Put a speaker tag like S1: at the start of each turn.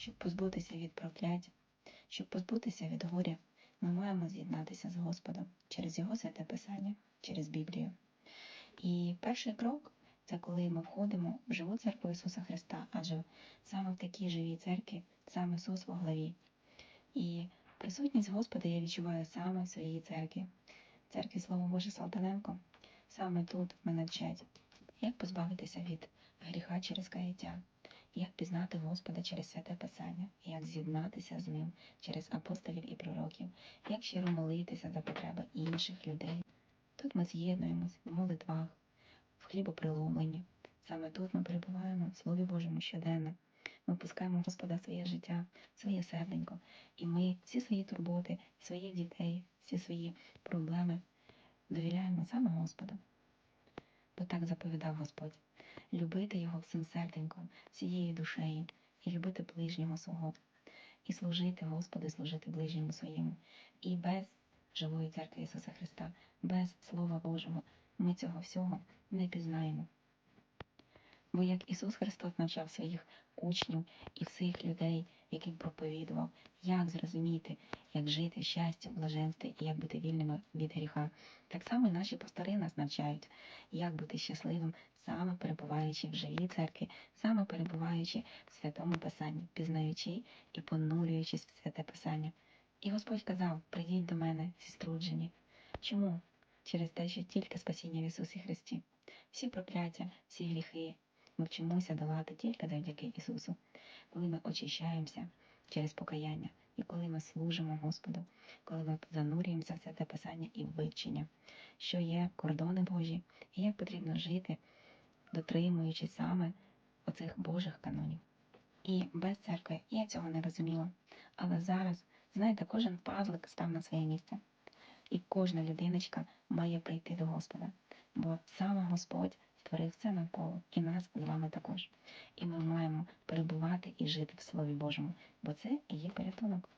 S1: щоб позбутися від проклять, щоб позбутися від горя, ми маємо з'єднатися з Господом через Його святе Писання, через Біблію. І перший крок це коли ми входимо в живу церкву Ісуса Христа, адже саме в такій живій церкві сам Ісус во главі. І присутність Господа я відчуваю саме в своїй церкві. Церкві Слово Боже Салтаненко. Саме тут мене вчать, як позбавитися від гріха через каяття, як пізнати Господа через святе Писання, як з'єднатися з ним через апостолів і пророків, як щиро молитися за потреби інших людей. Тут ми з'єднуємось в молитвах, в хлібоприломленні. Саме тут ми перебуваємо в Слові Божому щоденно. Ми пускаємо Господа своє життя, своє серденько, і ми всі свої турботи, своїх дітей, всі свої проблеми довіряємо саме Господу. Бо так заповідав Господь любити його всім серденьком, всією душею, і любити ближнього свого, і служити Господу, служити ближньому своєму. І без живої церкви Ісуса Христа, без Слова Божого ми цього всього не пізнаємо. Бо як Ісус Христос навчав своїх учнів і всіх людей, яким проповідував, як зрозуміти, як жити в щасті, блаженстві і як бути вільними від гріха. Так само і наші пастори нас навчають, як бути щасливим, саме перебуваючи в живій церкві, саме перебуваючи в святому Писанні, пізнаючи і понурюючись в святе Писання. І Господь казав: прийдіть до мене, всі. Чому? Через те, що тільки спасіння в Ісусі Христі. Всі прокляття, всі гріхи ми вчимося долати тільки завдяки Ісусу, коли ми очищаємося через покаяння, і коли ми служимо Господу, коли ми занурюємося в святе Писання і вивчення, що є кордони Божі, і як потрібно жити, дотримуючись саме оцих Божих канонів. І без церкви я цього не розуміла. Але зараз, знаєте, кожен пазлик став на своє місце. І кожна людиночка має прийти до Господа, бо саме Господь створив все навколо, і нас з вами також. І ми маємо перебувати і жити в Слові Божому, бо це і є порятунок.